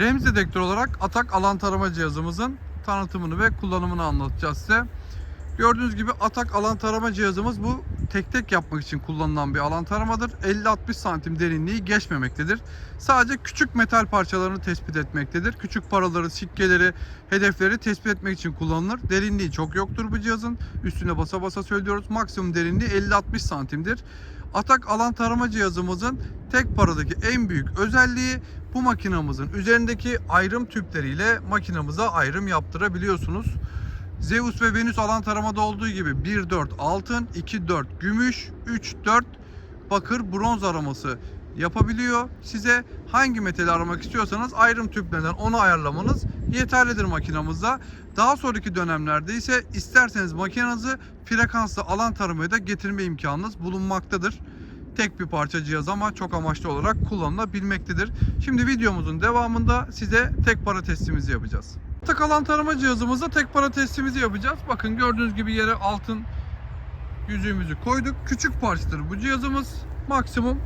Remzi dedektör olarak atak alan tarama cihazımızın tanıtımını ve kullanımını anlatacağız size. Gördüğünüz gibi atak alan tarama cihazımız bu tek tek yapmak için kullanılan bir alan taramadır. 50-60 santim derinliği geçmemektedir. Sadece küçük metal parçalarını tespit etmektedir. Küçük paraları, sikkeleri, hedefleri tespit etmek için kullanılır. Derinliği çok yoktur bu cihazın. Üstüne basa basa söylüyoruz. Maksimum derinliği 50-60 santimdir. Atak alan tarama cihazımızın tek paradaki en büyük özelliği bu makinamızın üzerindeki ayrım tüpleriyle makinamıza ayrım yaptırabiliyorsunuz. Zeus ve Venüs alan taramada olduğu gibi 1-4 altın, 2-4 gümüş, 3-4 bakır, bronz araması yapabiliyor. Size hangi metali aramak istiyorsanız ayrım tüplerinden onu ayarlamanız yeterlidir makinamızda. Daha sonraki dönemlerde ise isterseniz makinenizi frekanslı alan taramaya da getirme imkanınız bulunmaktadır. Tek bir parça cihaz ama çok amaçlı olarak kullanılabilmektedir. Şimdi videomuzun devamında size tek para testimizi yapacağız. Tak alan tarama cihazımızda tek para testimizi yapacağız. Bakın gördüğünüz gibi yere altın yüzüğümüzü koyduk. Küçük parçadır bu cihazımız. Maksimum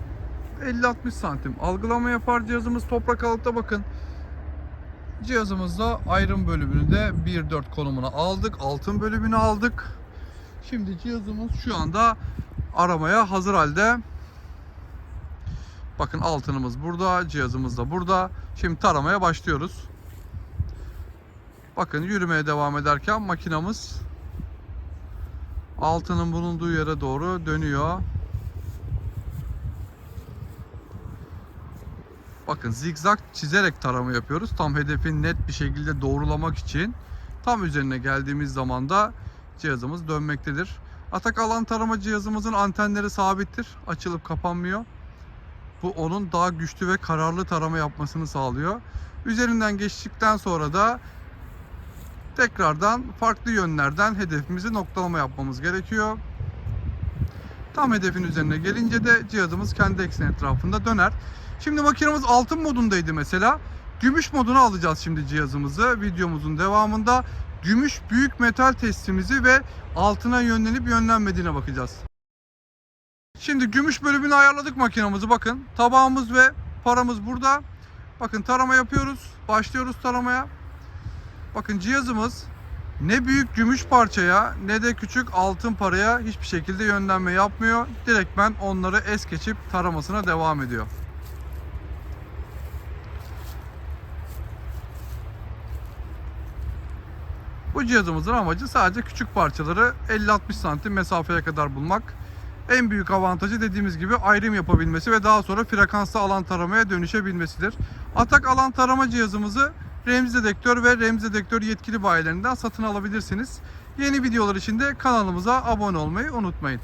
50-60 santim algılama yapar cihazımız. Toprak alıkta bakın. Cihazımızda ayrım bölümünü de 1-4 konumuna aldık. Altın bölümünü aldık. Şimdi cihazımız şu anda aramaya hazır halde. Bakın altınımız burada, cihazımız da burada. Şimdi taramaya başlıyoruz. Bakın yürümeye devam ederken makinamız altının bulunduğu yere doğru dönüyor. Bakın zigzag çizerek tarama yapıyoruz. Tam hedefi net bir şekilde doğrulamak için. Tam üzerine geldiğimiz zaman da cihazımız dönmektedir. Atak alan tarama cihazımızın antenleri sabittir. Açılıp kapanmıyor. Bu onun daha güçlü ve kararlı tarama yapmasını sağlıyor. Üzerinden geçtikten sonra da tekrardan farklı yönlerden hedefimizi noktalama yapmamız gerekiyor. Tam hedefin üzerine gelince de cihazımız kendi ekseni etrafında döner. Şimdi makinemiz altın modundaydı mesela. Gümüş moduna alacağız şimdi cihazımızı videomuzun devamında. Gümüş büyük metal testimizi ve altına yönlenip yönlenmediğine bakacağız. Şimdi gümüş bölümünü ayarladık makinamızı bakın. Tabağımız ve paramız burada. Bakın tarama yapıyoruz. Başlıyoruz taramaya. Bakın cihazımız ne büyük gümüş parçaya ne de küçük altın paraya hiçbir şekilde yönlenme yapmıyor. Direkt ben onları es geçip taramasına devam ediyor. Bu cihazımızın amacı sadece küçük parçaları 50-60 santim mesafeye kadar bulmak. En büyük avantajı dediğimiz gibi ayrım yapabilmesi ve daha sonra frekanslı alan taramaya dönüşebilmesidir. Atak alan tarama cihazımızı Remzi Dedektör ve Remzi Dedektör yetkili bayilerinden satın alabilirsiniz. Yeni videolar için de kanalımıza abone olmayı unutmayın.